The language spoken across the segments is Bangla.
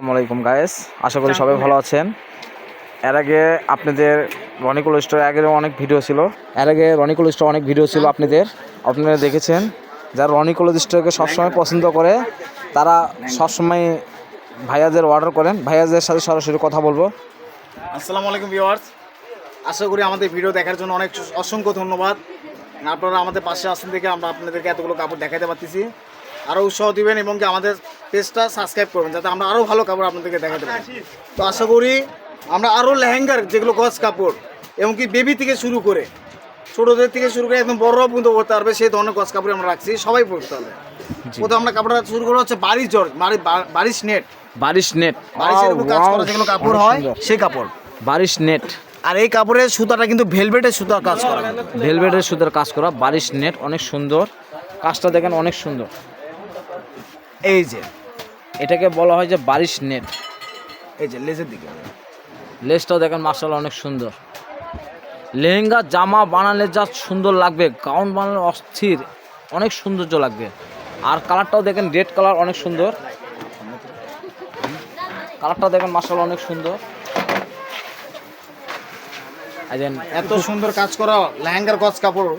আসসালামু আলাইকুম গায়েস আশা করি সবাই ভালো আছেন। এর আগে আপনাদের রনিকুল স্টোর আগের অনেক ভিডিও ছিল। এর আগে রনিকুল স্টোর অনেক ভিডিও ছিল আপনাদের। আপনারা দেখেছেন যারা রনিকুল স্টোরকে সবসময় পছন্দ করে তারা সবসময় ভাইয়াদের অর্ডার করেন। ভাইয়াদের সাথে সরাসরি কথা বলব। আসসালামু আলাইকুম ভিউয়ার্স আশা করি আমাদের ভিডিও দেখার জন্য অনেক অসংখ্য ধন্যবাদ। আপনারা আমাদের পাশে আসেন দেখে আমরা আপনাদেরকে এতগুলো কাপড় দেখাতে পারতেছি। আরও উৎসাহ দিবেন এবং কি আমাদের পেজটা সাবস্ক্রাইব করবেন যাতে আমরা আরও ভালো কাপড় আপনাদেরকে দেখাতে পারি। তো আশা করি আমরা আরও লেহেঙ্গার যেগুলো গজ কাপড় এবং কি বেবি থেকে শুরু করে ছোটোদের থেকে শুরু করে একদম বড়রাও পর্যন্ত পড়তে পারবে সেই ধরনের গজ কাপড় আমরা রাখছি সবাই পড়তে হবে। প্রথমে আমরা কাপড়টা শুরু করা হচ্ছে বারিশ জর্জ বারিশ নেট। বারিশ নেট। বারিশের উপর কাজ করা যেগুলো কাপড় হয় সেই কাপড়। বারিশ নেট। আর এই কাপড়ের সুতাটা কিন্তু ভেলভেটের সুতার কাজ করা। ভেলভেটের সুতার কাজ করা বারিশ নেট অনেক সুন্দর। কাজটা দেখেন অনেক সুন্দর। এই যে এটাকে বলা হয় যে বারিশ নেট। এই যে লেজের দিকে। লেসটাও দেখেন মার্শাল অনেক সুন্দর। লেহেঙ্গা জামা বানালে যা সুন্দর লাগবে গাউন বানালে অস্থির অনেক সৌন্দর্য লাগবে। আর কালারটাও দেখেন রেড কালার অনেক সুন্দর। কালারটা দেখেন মার্শাল অনেক সুন্দর। এত সুন্দর কাজ করা লেহেঙ্গার গজ কাপড়।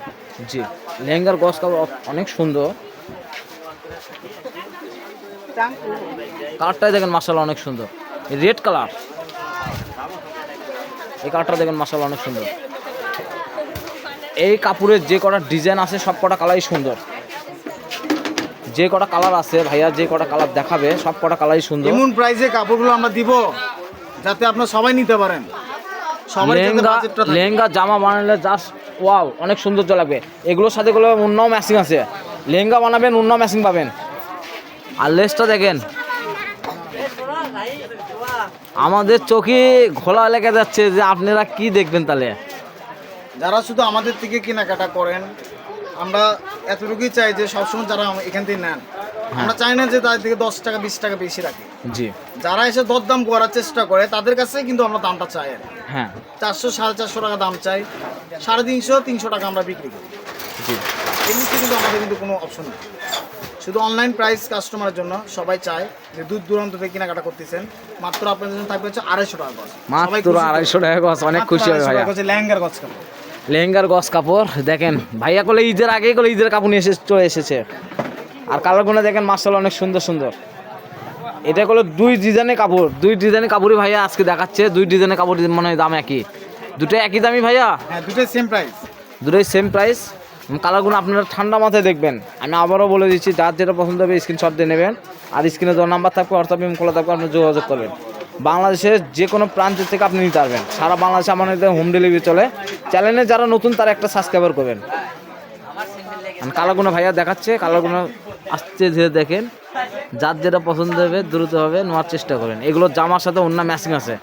জি লেহেঙ্গার গস কাপড় অনেক সুন্দর। কালারটাই দেখেন মার্শাল অনেক সুন্দর। Red colour. এই কালারটা দেখেন মার্শাল অনেক সুন্দর। এই কাপড়ের যে কটা ডিজাইন আছে সব কটা কালারই সুন্দর। যে কটা কালার আছে ভাইয়া যে কটা কালার দেখাবে সব কটা কালারই সুন্দর। এমন প্রাইসে কাপড়গুলো আমরা দিব যাতে আপনারা সবাই নিতে পারেন। লেহেঙ্গা লেহেঙ্গা জামা বানালে জাস্ট ওয়াও অনেক সৌন্দর্য লাগবে। এগুলোর সাথে গুলো অন্যও ম্যাচিং আছে। লেহেঙ্গা বানাবেন অন্য ম্যাচিং পাবেন। আর লেসটা দেখেন। আমাদের চোখে ঘোলা লেগে যাচ্ছে যে আপনারা কি দেখবেন তাহলে? যারা শুধু আমাদের থেকে কেনাকাটা করেন আমরা এতটুকুই চাই যে সবসময় যারা এখান থেকে নেন। আমরা চাই না যে তাদের থেকে দশ টাকা বিশ টাকা বেশি রাখি। জি। যারা এসে দরদাম করার চেষ্টা করে তাদের কাছে কিন্তু আমরা দামটা চাই। হ্যাঁ। চারশো সাড়ে চারশো টাকা দাম চাই। সাড়ে তিনশো তিনশো টাকা আমরা বিক্রি করি। জি। এমনিতে কিন্তু আমাদের কিন্তু কোনো অপশন নেই। শুধু অনলাইন প্রাইস কাস্টমারের জন্য সবাই চায় যে দূর দূরান্ত থেকে কেনাকাটা করতেছেন। মাত্র আপনাদের জন্য থাকবে হচ্ছে আড়াইশো টাকা গছ মাত্র আড়াইশো টাকা গছ অনেক খুশি হবে 250 ভাইয়া। লেহেঙ্গার গজ কাপড়। লেহেঙ্গার গস কাপড় দেখেন ভাইয়া করলে ঈদের আগেই করলে ঈদের কাপড় নিয়ে এসে চলে এসেছে। আর কালারগুলো দেখেন মার্শাল অনেক সুন্দর সুন্দর। এটা করল দুই ডিজাইনের কাপড় দুই ডিজাইনের কাপড়ই ভাইয়া আজকে দেখাচ্ছে দুই ডিজাইনের কাপড় মানে দাম একই। দুটো একই দামি ভাইয়া? হ্যাঁ দুটোই সেম প্রাইস দুটোই সেম প্রাইস কালারগুলো আপনারা ঠান্ডা মাথায় দেখবেন। আমি আবারও বলে দিচ্ছি, যার যেটা পছন্দ হবে স্ক্রিনশট দিয়ে নেবেন। আর স্ক্রিনে দেওয়ার নাম্বার থাকবে অর্থাৎ পেমেন্ট খোলা থাকবে আপনি যোগাযোগ করবেন। বাংলাদেশের যে কোনো প্রান্ত থেকে আপনি নিতে পারবেন। সারা বাংলাদেশে আমাদের হোম ডেলিভারি চলে। চ্যানেলে যারা নতুন, তারা একটা সাবস্ক্রাইবার করবেন। আমি কালারগুলো ভাইয়া দেখাচ্ছে, কালারগুলো আসতে ধীরে দেখেন। যার যেটা পছন্দ হবে, দ্রুত হবে, নেওয়ার চেষ্টা করেন এগুলো জামার সাথে অন্য ম্যাচিং আছে।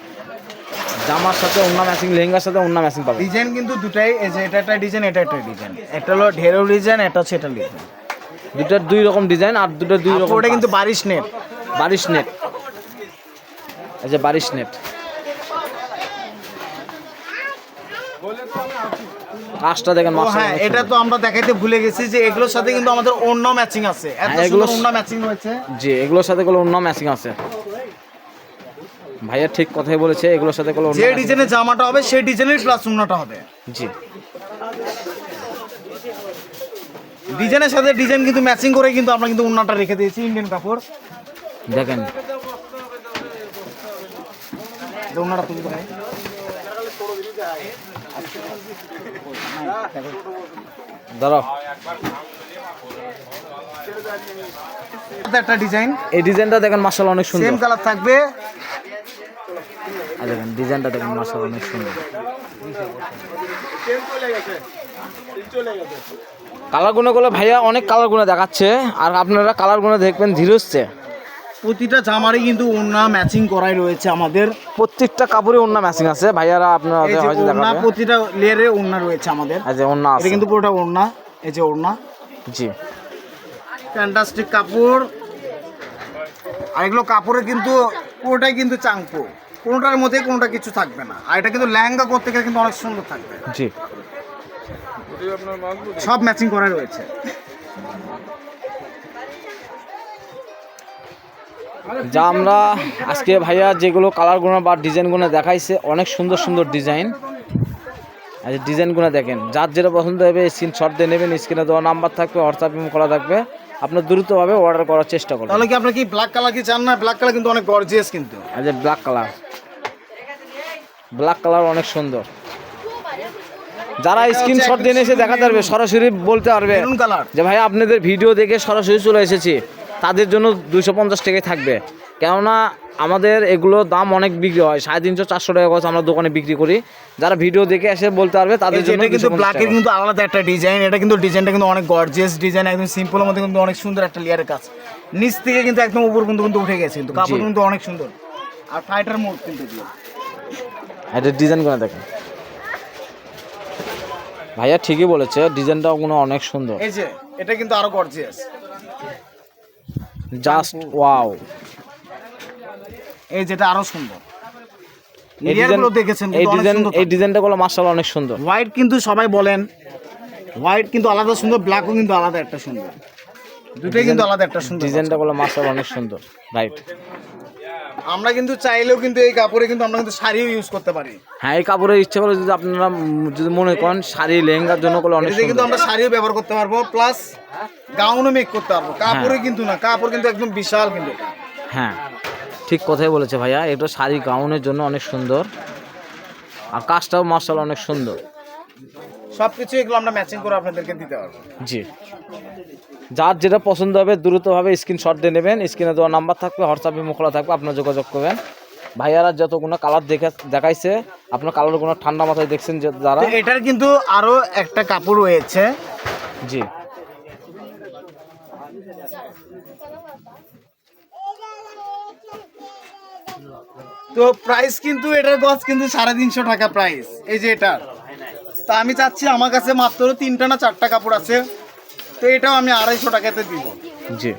জামার সাথে অন্য ম্যাচিং লেহেঙ্গার সাথে অন্য ম্যাচিং পাবেন ডিজাইন কিন্তু দুটাই এই যে এটা একটা ডিজাইন এটা একটা ডিজাইন একটা হলো ঢেরো ডিজাইন এটা হচ্ছে এটা ডিজাইন দুটার দুই রকম ডিজাইন আর দুটার দুই রকম ওটা কিন্তু বারিশ নেট বারিশ নেট এই যে বারিশ নেট কাজটা দেখেন হ্যাঁ এটা তো আমরা দেখাইতে ভুলে গেছি যে এগুলোর সাথে কিন্তু আমাদের অন্য ম্যাচিং আছে। এগুলো- অন্য ম্যাচিং রয়েছে জি এগুলোর সাথে গুলো অন্য ম্যাচিং আছে। ভাইয়া ঠিক কথাই বলেছে এগুলোর সাথে অন্য যে ডিজাইনের জামাটা হবে সেই ডিজাইনের প্লাস অন্যটা হবে। জি। ডিজাইনের সাথে ডিজাইন কিন্তু ম্যাচিং করে কিন্তু আমরা কিন্তু অন্যটা রেখে দিয়েছি ইন্ডিয়ান কাপড়। দেখেন। অন্যটা তুলে দেখাই একটা ডিজাইন। এই ডিজাইনটা দেখেন মাশাআল্লাহ অনেক সুন্দর। সেম কালার থাকবে। আর দেখেন ডিজাইনটা দেখেন মাশাআল্লাহ অনেক সুন্দর। কালারগুলো গুলো ভাইয়া অনেক কালারগুলো দেখাচ্ছে আর আপনারা কালারগুলো দেখবেন ধীরে হচ্ছে। প্রতিটা জামারই কিন্তু ওড়না ম্যাচিং করাই রয়েছে আমাদের। প্রত্যেকটা কাপড়ে অন্য ম্যাচিং আছে ভাইয়ারা আপনারা হয়তো দেখাবে। প্রতিটা লেয়ারে ওড়না রয়েছে আমাদের। অন্য এটা আছে। কিন্তু পুরোটা ওড়না এই যে ওড়না। জি। ফ্যান্টাস্টিক কাপড়। আর এগুলো কাপড়ে কিন্তু পুরোটাই কিন্তু চাংপো। কোনোটার মধ্যে কোনোটা কিছু থাকবে না। আর এটা কিন্তু লেহেঙ্গা করতে গেলে কিন্তু অনেক সুন্দর থাকবে। জি। সব ম্যাচিং করা রয়েছে। যা আমরা আজকে ভাইয়া যেগুলো কালারগুলো বা ডিজাইনগুলো দেখাইছে অনেক সুন্দর সুন্দর ডিজাইন আর ডিজাইনগুলো দেখেন যার যেটা পছন্দ হবে স্ক্রিনশট দিয়ে নেবেন স্ক্রিনে দেওয়া নাম্বার থাকবে হোয়াটসঅ্যাপ করা থাকবে। আপনার দ্রুতভাবে অর্ডার করার চেষ্টা করবেন। তাহলে কি আপনি কি ব্ল্যাক কালার কি চান? না ব্ল্যাক কালার কিন্তু অনেক গর্জিয়াস কিন্তু। যে ব্ল্যাক কালার ব্ল্যাক কালার অনেক সুন্দর। যারা স্ক্রিনশট দিয়ে এসে দেখাতে পারবে সরাসরি বলতে পারবে যে ভাই আপনাদের ভিডিও দেখে সরাসরি চলে এসেছি। তাদের জন্য দুইশো পঞ্চাশ টাকায় থাকবে। কেননা আমাদের এগুলো দাম অনেক বিক্রি হয় সাড়ে তিনশো চারশো টাকা করে আমরা দোকানে বিক্রি করি। যারা ভিডিও দেখে এসে বলতে পারবে তাদের জন্য কিন্তু 250 ব্ল্যাকের কিন্তু আলাদা একটা ডিজাইন এটা কিন্তু ডিজাইনটা কিন্তু অনেক গর্জিয়াস ডিজাইন একদম সিম্পলের মধ্যে কিন্তু অনেক সুন্দর একটা লেয়ারের কাজ। নিচ থেকে কিন্তু একদম উপর কিন্তু কিন্তু উঠে গেছে কিন্তু কাপড় কিন্তু অনেক সুন্দর। আর ফাইটার মোড কিন্তু এগুলো। এটা ডিজাইনগুলো দেখেন। ভাইয়া ঠিকই বলেছে ডিজাইনটাও কোনো অনেক সুন্দর। এই যে এটা কিন্তু আরও গর্জিয়াস জাস্ট ওয়াও এই যেটা আরও সুন্দর। এই ডিজাইন দেখেছেন এই ডিজাইন এই ডিজাইনটা গুলো মার্শাল অনেক সুন্দর। হোয়াইট কিন্তু সবাই বলেন হোয়াইট কিন্তু আলাদা সুন্দর ব্ল্যাকও কিন্তু আলাদা একটা সুন্দর। দুটোই কিন্তু আলাদা একটা সুন্দর। ডিজাইনটা গুলো মার্শাল অনেক সুন্দর রাইট আমরা কিন্তু চাইলেও কিন্তু এই কাপড়ে কিন্তু আমরা কিন্তু শাড়িও ইউজ করতে পারি। হ্যাঁ এই কাপড়ের ইচ্ছে করে যদি আপনারা যদি মনে করেন শাড়ি লেহেঙ্গার জন্য করলে অনেক কিন্তু আমরা শাড়িও ব্যবহার করতে পারব প্লাস গাউনও মেক করতে পারব। কাপড়ে কিন্তু না কাপড় কিন্তু একদম বিশাল কিন্তু। হ্যাঁ ঠিক কথাই বলেছে ভাইয়া এটা শাড়ি গাউনের জন্য অনেক সুন্দর। আর কাজটাও মার্শাল অনেক সুন্দর। সবকিছু এগুলো আমরা ম্যাচিং করে আপনাদেরকে দিতে পারব। জি। যার যেটা পছন্দ হবে দ্রুতভাবে স্ক্রিনশট দিয়ে নেবেন স্ক্রিনে দেওয়া নাম্বার থাকবে হোয়াটসঅ্যাপে মুখলা থাকবে আপনার যোগাযোগ করবেন। ভাইয়ারা যতগুলো কালার দেখে দেখাইছে আপনার কালারগুলো ঠান্ডা মাথায় দেখছেন যে যারা। এটার কিন্তু আরও একটা কাপড় রয়েছে। জি। তো প্রাইস কিন্তু এটার গজ কিন্তু সাড়ে তিনশো টাকা প্রাইস এই যে এটার। তা আমি চাচ্ছি আমার কাছে মাত্র তিনটা না চারটা কাপড় আছে তো এটাও আমি আড়াইশো টাকাতে দিব। জি।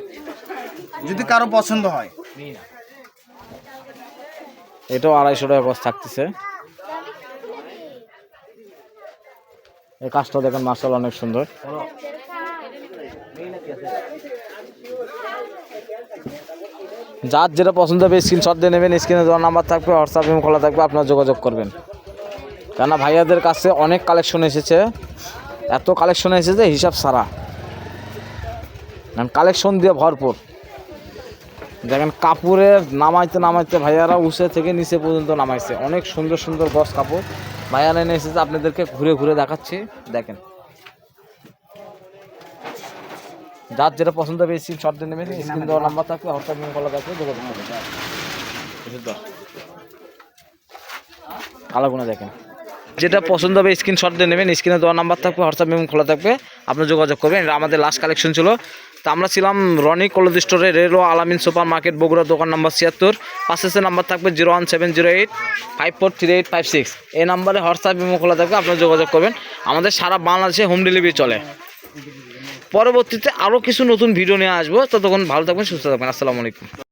যদি কারও পছন্দ হয়। এটাও আড়াইশো টাকা কষ্ট থাকতেছে। এই কাজটা দেখেন মার্শাল অনেক সুন্দর। যার যেটা পছন্দ হবে স্ক্রিনশট দিয়ে নেবেন স্ক্রিনে দেওয়া নাম্বার থাকবে হোয়াটসঅ্যাপে খোলা থাকবে আপনার যোগাযোগ করবেন। কেননা ভাইয়াদের কাছে অনেক কালেকশন এসেছে। এত কালেকশন এসেছে হিসাব সারা। কালেকশন দিয়ে ভরপুর। দেখেন কাপড়ের নামাইতে নামাইতে ভাইয়ারা উষে থেকে নিচে পর্যন্ত নামাইছে। অনেক সুন্দর সুন্দর গস কাপড়। ভাইয়ারা এনে এসেছে, আপনাদেরকে ঘুরে ঘুরে দেখাচ্ছি। দেখেন। যার যেটা পছন্দ হবে স্ক্রিন শট দিয়ে নেবেন। স্ক্রিন দেওয়ার নাম্বার থাকবে হঠাৎ কলা থাকবে যোগাযোগ করবেন কালাগুলো দেখেন। যেটা পছন্দ হবে স্ক্রিনশট দিয়ে নেবেন স্ক্রিনে দেওয়া নাম্বার থাকবে হোয়াটসঅ্যাপ মেমো খোলা থাকবে, আপনি যোগাযোগ করবেন। এটা আমাদের লাস্ট কালেকশন ছিল। তা আমরা ছিলাম রনি কলেজ স্টোরে রেলো আলামিন সুপার মার্কেট বগুড়া, দোকান নাম্বার ছিয়াত্তর। পাশে নাম্বার থাকবে zero one seven zero eight five four three eight five six এই নাম্বারে হোয়াটসঅ্যাপ মেমো খোলা থাকবে আপনারা যোগাযোগ করবেন। আমাদের সারা বাংলাদেশে হোম ডেলিভারি চলে। পরবর্তীতে আরও কিছু নতুন ভিডিও নিয়ে আসব। ততক্ষণ ভালো থাকবেন, সুস্থ থাকবেন। আসসালামু আলাইকুম।